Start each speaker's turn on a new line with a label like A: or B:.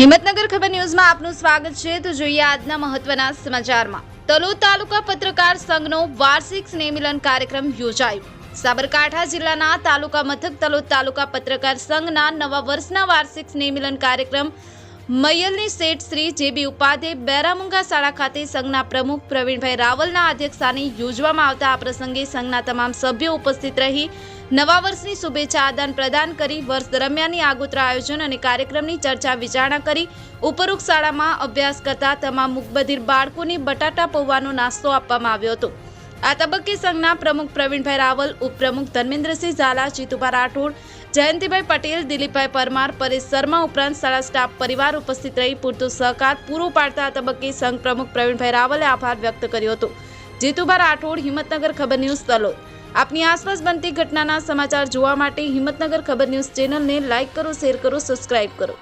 A: હિંમતનગર ખબર ન્યૂઝમાં આપનું સ્વાગત છે. તો જોઈએ આજના મહત્વના સમાચારમાં. તલોદ તાલુકા પત્રકાર સંઘનો વાર્ષિક સ્નેહમિલન કાર્યક્રમ યોજાયો. સાબરકાંઠા જિલ્લાના તાલુકા મથક તલોદ તાલુકા પત્રકાર સંઘના નવા વર્ષના વાર્ષિક સ્નેહમિલન કાર્યક્રમ મયલની શેઠ શ્રી જેબી ઉપાધ્યાય બેરામુંગા શાળા ખાતે સંઘના પ્રમુખ પ્રવીણભાઈ રાવલના અધ્યક્ષસ્થાને યોજવામાં આવતા આ પ્રસંગે સંઘના તમામ સભ્યો ઉપસ્થિત રહી નવા વર્ષની શુભેચ્છા આદાન પ્રદાન કરી વર્ષ દરમિયાનની આગોતરા આયોજન અને કાર્યક્રમની ચર્ચા વિચારણા કરી ઉપરોક્ત શાળામાં અભ્યાસ કરતા તમામ મુકબધિર બાળકોને બટાટા પૌવાનો નાસ્તો આપવામાં આવ્યો હતો. આ તબક્કે સંઘના પ્રમુખ પ્રવીણભાઈ રાવલ, ઉપપ્રમુખ ધર્મેન્દ્રસિંહ ઝાલા જીતુભા રાઠોડ, જયંતિભાઈ પટેલ, દિલીપભાઈ પરમાર, પરેશ શર્મા ઉપરાંત શાળા સ્ટાફ પરિવાર ઉપસ્થિત રહી પૂરતો સહકાર પૂરો પાડતા આ તબક્કે સંઘ પ્રમુખ પ્રવીણભાઈ રાવલે આભાર વ્યક્ત કર્યો હતો. જીતુભા રાઠોડ, હિંમતનગર ખબર ન્યૂઝ, તલોદ. આપની આસપાસ બનતી ઘટનાના સમાચાર જોવા માટે હિંમતનગર ખબર ન્યૂઝ ચેનલને લાઇક કરો, શેર કરો, સબસ્ક્રાઇબ કરો.